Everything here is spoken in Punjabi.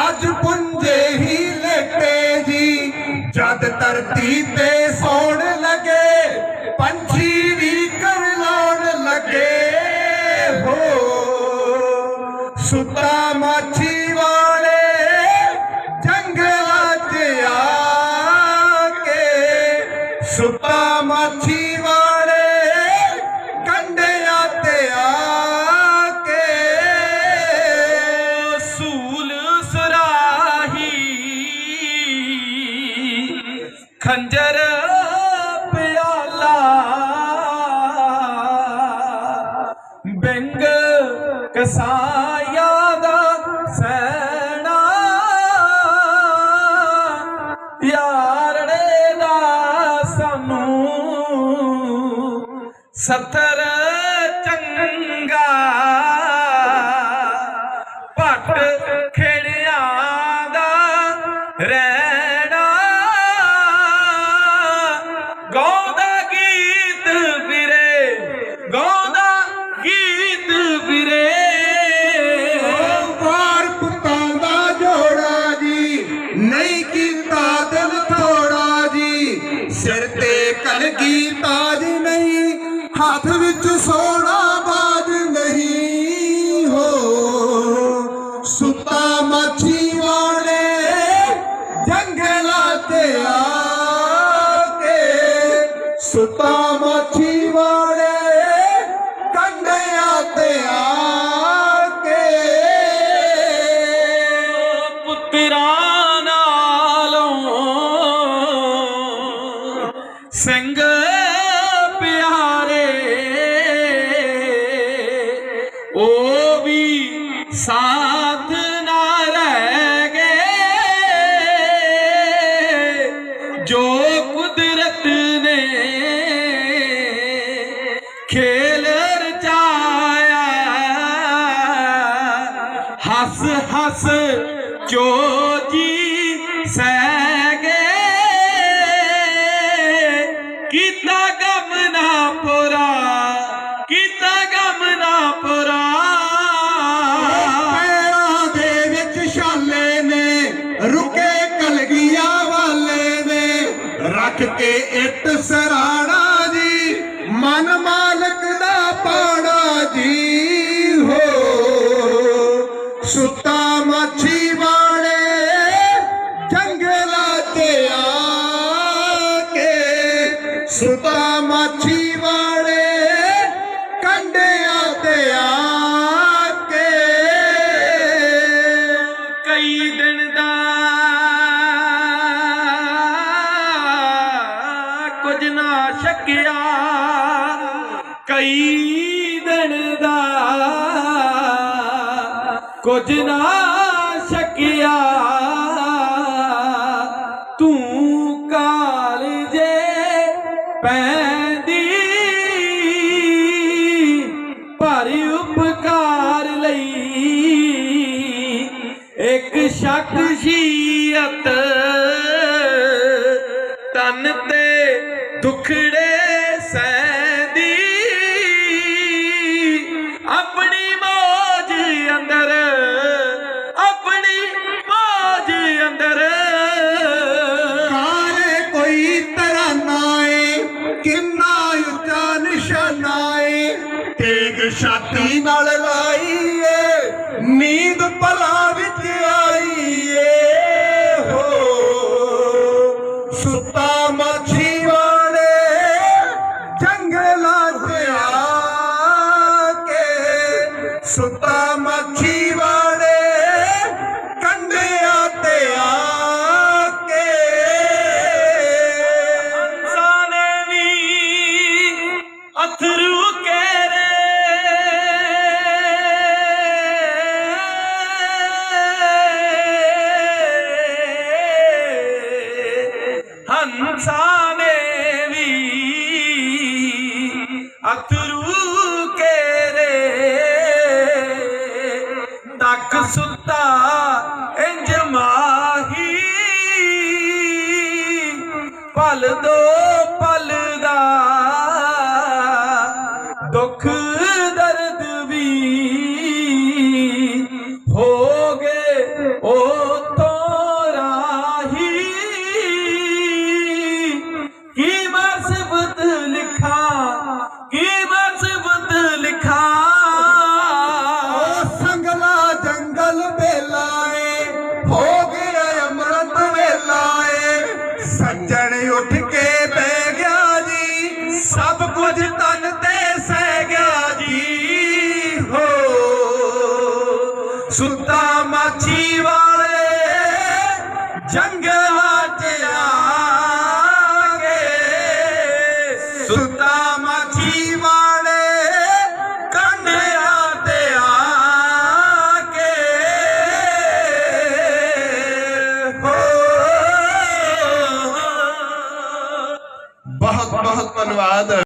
ਅੱਜ ਪੁੰਜੇ ਹੀ ਲੇਟੇ ਜੀ। ਜਦ ਧਰਤੀ ਤੇ ਸੌਣ ਲੱਗੇ, ਪੰਛੀ ਵੀ ਕਰ ਲਾਉਣ ਲੱਗੇ। ਹੋ, ਸੁੱਤਾ ਮਾਛੀ ਖੰਜਰ ਪਿਆਲਾ। ਬੈਂਗ ਕਸਾਇਆ ਦਾ ਸੈਣਾ। ਯਾਰੜੇ ਦਾ ਸਾਨੂੰ ਸਤਰ ਸਿੰਘ ਪਿਆਰੇ, ਉਹ ਵੀ ਸਾਥ ਨਾ ਰਹਿ ਗਏ। ਜੋ ਕੁਦਰਤ ਨੇ ਖੇਲ ਰਚਾਇਆ ਹੱਸ ਹੱਸ ਜੋ ਜੀ ਰੱਖ ਕੇ ਇੱਟ ਸਰਾਣਾ ਜੀ ਮਨ ਮਾਲਕ ਕਈ ਦਿਨ ਦਾ ਕੁਝ ਨਾ ਛਕਿਆ। ਤੂੰ ਕਾਲਜੇ ਪੈਂਦੀ ਭਾਰੀ ਉਪਕਾਰ ਲਈ ਇੱਕ ਸ਼ਖਸੀਅਤ ਤਨ ਤੇ ਦੁਖੜੇ সাথী নালের Lên ਉੱਠ ਕੇ ਬਹਿ ਗਿਆ ਜੀ। ਸਭ ਕੁਝ ਤਨ ਤੇ надо.